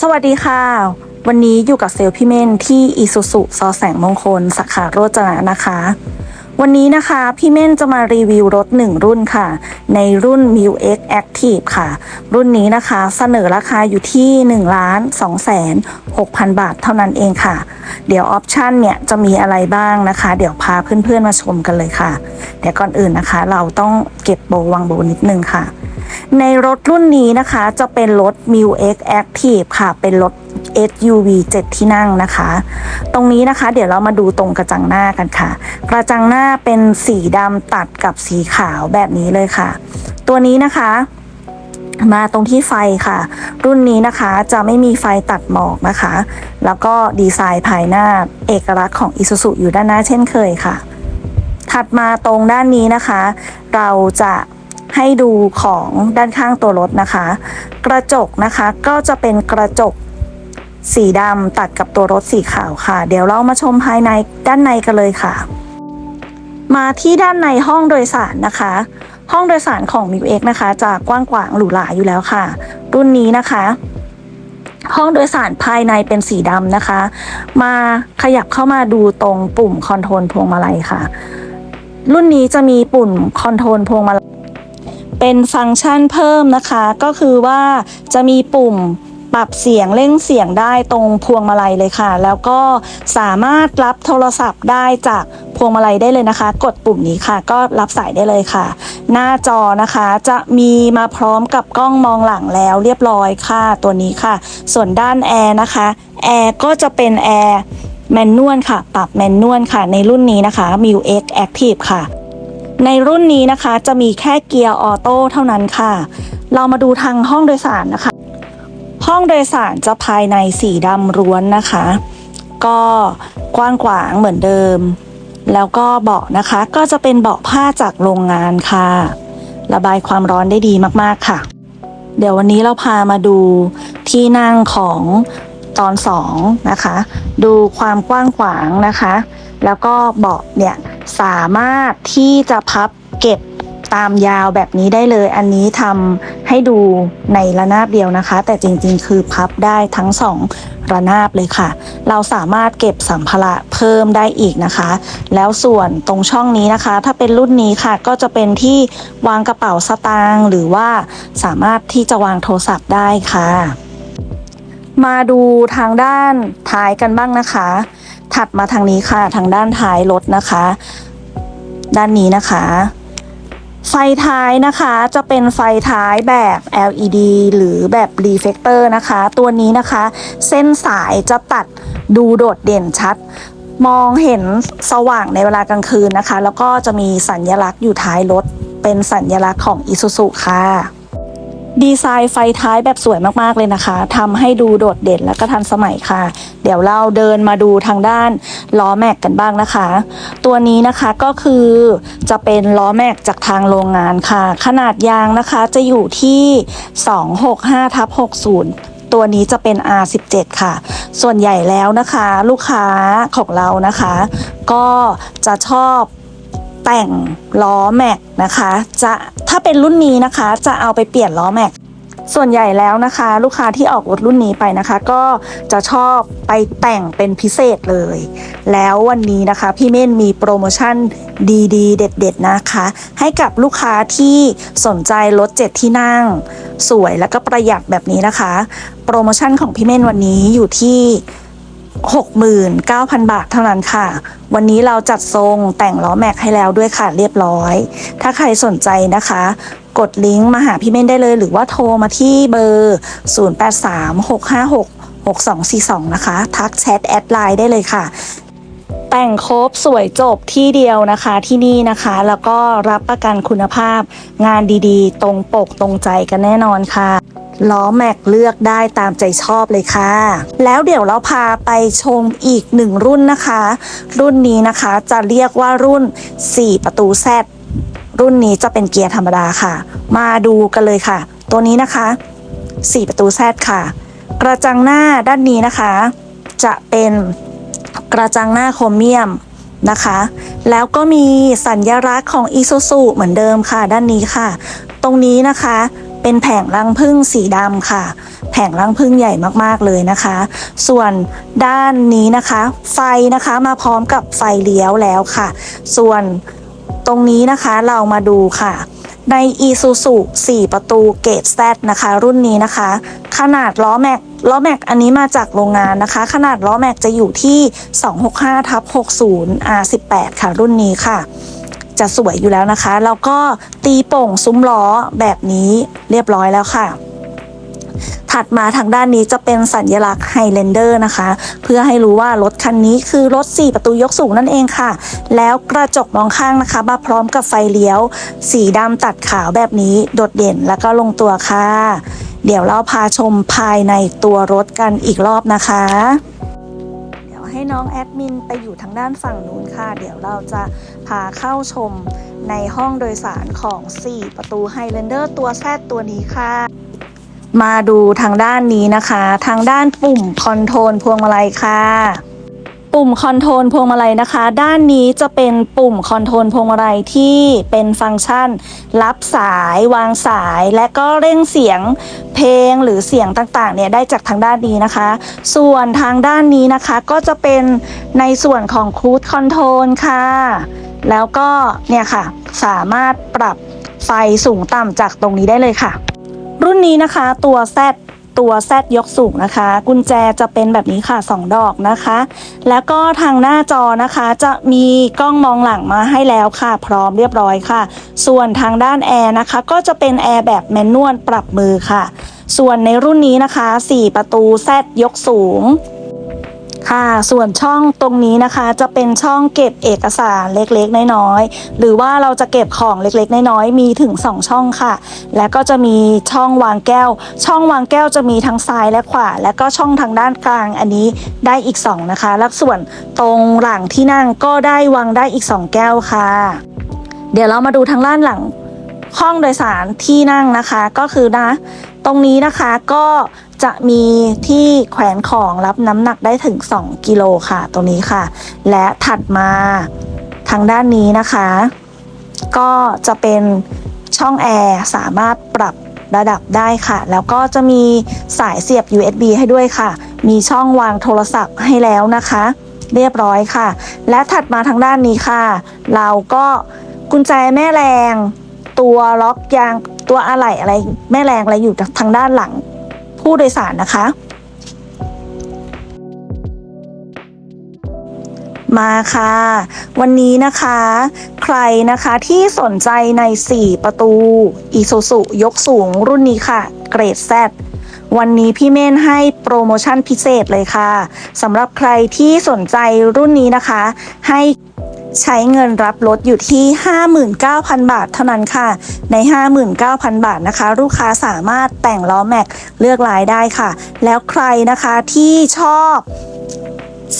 สวัสดีค่ะ วันนี้อยู่กับเซลพี่เม่นที่อีซูซุซอแสงมงคลสาขาโรจนะนะคะ วันนี้นะคะพี่เม่นจะมารีวิวรถ 1 รุ่นค่ะ ในรุ่น m i X Active ค่ะ รุ่นนี้นะคะเสนอราคาอยู่ที่1ล้าน2แสน6,000 บาทเท่านั้นเองค่ะ เดี๋ยวออปชันเนี่ยจะมีอะไรบ้างนะคะ เดี๋ยวพาเพื่อนๆมาชมกันเลยค่ะเดี๋ยวก่อนอื่นนะคะ เราต้องเก็บโบวังโบนิดนึงค่ะ ในรถรุ่นนี้นะคะจะเป็นรถ m i X Active ค่ะ เป็นรถ SUV 7 ที่นั่งนะคะ ตรงนี้นะคะเดี๋ยวเรามาดูตรงกระจังหน้ากันค่ะ กระจังหน้าเป็นสีดำตัดกับสีขาวแบบนี้เลยค่ะ ตัวนี้นะคะมาตรงที่ไฟค่ะ รุ่นนี้นะคะจะไม่มีไฟตัดหมอกนะคะ แล้วก็ดีไซน์ภายหน้าเอกลักษณ์ของ Isuzu อยู่ด้านหน้าเช่นเคยค่ะ ถัดมาตรงด้านนี้นะคะ เราจะ ให้ดูของด้านข้างตัวรถนะคะ กระจกนะคะก็จะเป็นกระจกสีดำตัดกับตัวรถสีขาวค่ะ เดี๋ยวเรามาชมภายในด้านในกันเลยค่ะ มาที่ด้านในห้องโดยสารนะคะ ห้องโดยสารของ m ิวเนะคะจะกว้างขวางหรูหราอยู่แล้วค่ะ รุ่นนี้นะคะ ห้องโดยสารภายในเป็นสีดำนะคะ มาขยับเข้ามาดูตรงปุ่มคอนโทรลพวงมาลัยค่ะ รุ่นนี้จะมีปุ่มคอนโทรลพวงมาลัย เป็นฟังก์ชันเพิ่มนะคะ ก็คือว่าจะมีปุ่มปรับเสียงเร่งเสียงได้ตรงพวงมาลัยเลยค่ะ แล้วก็สามารถรับโทรศัพท์ได้จากพวงมาลัยได้เลยนะคะ กดปุ่มนี้ค่ะ ก็รับสายได้เลยค่ะ หน้าจอนะคะจะมีมาพร้อมกับกล้องมองหลังแล้วเรียบร้อยค่ะตัวนี้ค่ะ ส่วนด้านแอร์นะคะแอร์ก็จะเป็นแอร์แมนนวลค่ะ ปรับแมนนวลค่ะ ในรุ่นนี้นะคะ m i u X Active ค่ะ ในรุ่นนี้นะคะจะมีแค่เกียร์ออโต้เท่านั้นค่ะ เรามาดูทางห้องโดยสารนะคะ ห้องโดยสารจะภายในสีดำล้วนนะคะ ก็กว้างขวางเหมือนเดิม แล้วก็เบาะนะคะก็จะเป็นเบาะผ้าจากโรงงานค่ะ ระบายความร้อนได้ดีมากๆค่ะ เดี๋ยววันนี้เราพามาดูที่นั่งของตอนสองนะคะ ดูความกว้างขวางนะคะ แล้วก็เบาะเนี่ย สามารถที่จะพับเก็บตามยาวแบบนี้ได้เลย อันนี้ทำให้ดูในระนาบเดียวนะคะ แต่จริงๆ คือพับได้ทั้งสองระนาบเลยค่ะ เราสามารถเก็บสัมภาระเพิ่มได้อีกนะคะ แล้วส่วนตรงช่องนี้นะคะ ถ้าเป็นรุ่นนี้ค่ะ ก็จะเป็นที่วางกระเป๋าสตางค์หรือว่าสามารถที่จะวางโทรศัพท์ได้ค่ะ มาดูทางด้านท้ายกันบ้างนะคะ ถัดมาทางนี้ค่ะ ทางด้านท้ายรถนะคะ ด้านนี้นะคะ ไฟท้ายนะคะจะเป็นไฟท้ายแบบ LED หรือแบบ reflector นะคะ ตัวนี้นะคะ เส้นสายจะตัดดูโดดเด่นชัด มองเห็นสว่างในเวลากลางคืนนะคะ แล้วก็จะมีสัญลักษณ์อยู่ท้ายรถ เป็นสัญลักษณ์ของ Isuzu ค่ะ ดีไซน์ไฟท้ายแบบสวยมากๆเลยนะคะทำให้ดูโดดเด่นและก็ทันสมัยค่ะ เดี๋ยวเราเดินมาดูทางด้านล้อแม็กกันบ้างนะคะ ตัวนี้นะคะก็คือจะเป็นล้อแม็กจากทางโรงงานค่ะ ขนาดยางนะคะจะอยู่ที่ 265ทับ60ตัวนี้จะเป็น R17 ค่ะ ส่วนใหญ่แล้วนะคะ ลูกค้าของเรานะคะ ก็จะชอบ แต่งล้อแม็กนะคะจะถ้าเป็นรุ่นนี้นะคะจะเอาไปเปลี่ยนล้อแม็กส่วนใหญ่แล้วนะคะ ลูกค้าที่ออกรถรุ่นนี้ไปนะคะ ก็จะชอบไปแต่งเป็นพิเศษเลย แล้ววันนี้นะคะ พี่เม่นมีโปรโมชั่นดีๆ เด็ด ๆ นะคะ ให้กับลูกค้าที่สนใจรถเจ็ดที่นั่ง สวยแล้วก็ประหยัดแบบนี้นะคะ โปรโมชั่นของพี่เม่นวันนี้อยู่ที่ 69,000 บาทเท่านั้นค่ะ วันนี้เราจัดทรงแต่งล้อแม็กให้แล้วด้วยค่ะเรียบร้อย ถ้าใครสนใจนะคะ กดลิงก์มาหาพี่เม่นได้เลย หรือว่าโทรมาที่เบอร์ 0836566242 นะคะ ทักแชทแอดไลน์ได้เลยค่ะ แต่งครบสวยจบที่เดียวนะคะที่นี่นะคะ แล้วก็รับประกันคุณภาพงานดีๆ ตรงปกตรงใจกันแน่นอนค่ะ ล้อแม็กเลือกได้ตามใจชอบเลยค่ะ แล้วเดี๋ยวเราพาไปชมอีกหนึ่งรุ่นนะคะ รุ่นนี้นะคะจะเรียกว่ารุ่น 4 ประตูแซดรุ่นนี้จะเป็นเกียร์ธรรมดาค่ะ มาดูกันเลยค่ะ ตัวนี้นะคะ 4 ประตูแซดค่ะ กระจังหน้าด้านนี้นะคะ จะเป็นกระจังหน้าโครเมียมนะคะ แล้วก็มีสัญลักษณ์ของ i s u z u เหมือนเดิมค่ะ ด้านนี้ค่ะ ตรงนี้นะคะ เป็นแผงรังพึ่งสีดำค่ะ แผงรังพึ่งใหญ่มากๆเลยนะคะ ส่วนด้านนี้นะคะ ไฟนะคะมาพร้อมกับไฟเลี้ยวแล้วค่ะ ส่วนตรงนี้นะคะเรามาดูค่ะ ใน Isuzu 4 ประตูเกต Z นะคะ รุ่นนี้นะคะ ขนาดล้อแม็กล้อแม็กอันนี้มาจากโรงงานนะคะ ขนาดล้อแม็กจะอยู่ที่ 265ทับ60 R18 ค่ะ รุ่นนี้ค่ะ จะสวยอยู่แล้วนะคะ แล้วก็ตีโป่งซุ้มล้อแบบนี้เรียบร้อยแล้วค่ะ ถัดมาทางด้านนี้จะเป็นสัญลักษณ์ไฮแลนเดอร์นะคะ เพื่อให้รู้ว่ารถคันนี้คือรถ 4 ประตูยกสูงนั่นเองค่ะ แล้วกระจกมองข้างนะคะ มาพร้อมกับไฟเลี้ยว สีดำตัดขาวแบบนี้โดดเด่นแล้วก็ลงตัวค่ะ เดี๋ยวเราพาชมภายในตัวรถกันอีกรอบนะคะ ให้น้องแอดมินไปอยู่ทางด้านฝั่งนู้นค่ะ เดี๋ยวเราจะพาเข้าชมในห้องโดยสารของ 4 ประตูไฮเลนเดอร์ตัวแซดตัวนี้ค่ะ มาดูทางด้านนี้นะคะ ทางด้านปุ่มคอนโทรลพวงมาลัยค่ะ ปุ่มคอนโทรลพวงมาลัยนะคะ ด้านนี้จะเป็นปุ่มคอนโทรลพวงมาลัยที่เป็นฟังก์ชัน รับสายวางสาย และก็เร่งเสียงเพลงหรือเสียงต่างๆเนี่ยได้จากทางด้านนี้นะคะ ส่วนทางด้านนี้นะคะก็จะเป็นในส่วนของค u ู e คอนโทรลค่ะ แล้วก็เนี่ยค่ะสามารถปรับไฟสูงต่ำจากตรงนี้ได้เลยค่ะ รุ่นนี้นะคะตัว Z ตัว Z ยกสูงนะคะ กุญแจจะเป็นแบบนี้ค่ะ 2 ดอกนะคะ แล้วก็ทางหน้าจอนะคะจะมีกล้องมองหลังมาให้แล้วค่ะ พร้อมเรียบร้อยค่ะ ส่วนทางด้านแอร์นะคะ ก็จะเป็นแอร์แบบแมนนวลปรับมือค่ะ ส่วนในรุ่นนี้นะคะ 4 ประตู Z ยกสูง ค่ะ ส่วนช่องตรงนี้นะคะจะเป็นช่องเก็บเอกสารเล็กๆ น้อยๆ หรือว่าเราจะเก็บของเล็กๆ น้อยๆ มีถึง 2 ช่องค่ะ แล้วก็จะมีช่องวางแก้ว ช่องวางแก้วจะมีทั้งซ้ายและขวา แล้วก็ช่องทางด้านกลางอันนี้ได้อีก 2 นะคะ แล้วส่วนตรงหลังที่นั่งก็ได้วางได้อีก 2 แก้วค่ะ เดี๋ยวเรามาดูทางด้านหลังห้องโดยสารที่นั่งนะคะก็คือนะ ตรงนี้นะคะก็จะมีที่แขวนของรับน้ำหนักได้ถึง 2 กิโลค่ะ ตรงนี้ค่ะ และถัดมาทางด้านนี้นะคะ ก็จะเป็นช่องแอร์สามารถปรับระดับได้ค่ะ แล้วก็จะมีสายเสียบ USB ให้ด้วยค่ะ มีช่องวางโทรศัพท์ให้แล้วนะคะ เรียบร้อยค่ะ และถัดมาทางด้านนี้ค่ะ เราก็กุญแจแม่แรง ตัวล็อกยาง ตัวอะไหล่อะไรแม่แรงอะไรอยู่ทางด้านหลังผู้โดยสารนะคะ มาค่ะ วันนี้นะคะ ใครนะคะที่สนใจใน 4 ประตูอีซูซุยกสูงรุ่นนี้ค่ะ เกรด Z วันนี้พี่เม่นให้โปรโมชั่นพิเศษเลยค่ะสำหรับใครที่สนใจรุ่นนี้นะคะ ให้ ใช้เงินรับรถอยู่ที่ 59,000 บาทเท่านั้นค่ะ ใน 59,000 บาทนะคะ ลูกค้าสามารถแต่งล้อแม็กเลือกลายได้ค่ะ แล้วใครนะคะที่ชอบ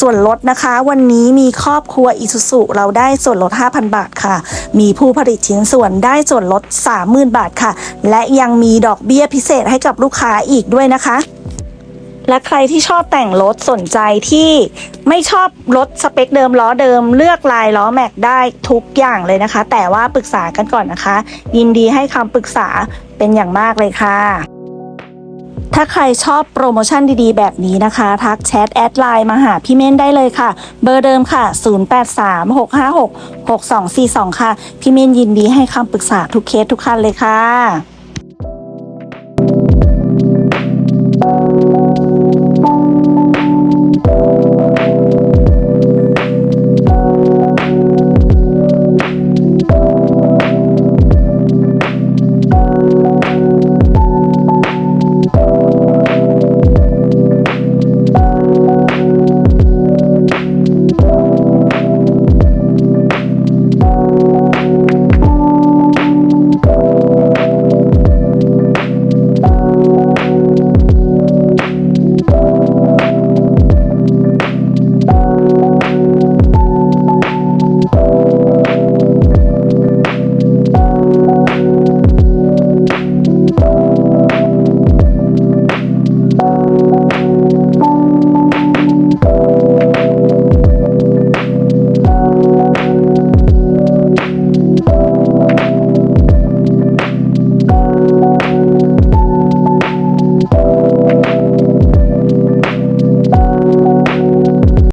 ส่วนลดนะคะ วันนี้มีครอบครัวอิสุสุเราได้ส่วนลด 5,000 บาทค่ะ มีผู้ผลิตชิ้นส่วนได้ส่วนลด 30,000 บาทค่ะ และยังมีดอกเบี้ยพิเศษให้กับลูกค้าอีกด้วยนะคะ และใครที่ชอบแต่งรถสนใจที่ไม่ชอบรถสเปคเดิมล้อเดิมเลือกลายล้อแม็กได้ทุกอย่างเลยนะคะ แต่ว่าปรึกษากันก่อนนะคะ ยินดีให้คำปรึกษาเป็นอย่างมากเลยค่ะ ถ้าใครชอบโปรโมชั่นดีๆ แบบนี้นะคะ ทักแชทแอดไลน์มาหาพี่เม่นได้เลยค่ะ เบอร์เดิมค่ะ 0836566242 ค่ะ พี่เม่นยินดีให้คำปรึกษาทุกเคสทุกคันเลยค่ะ Música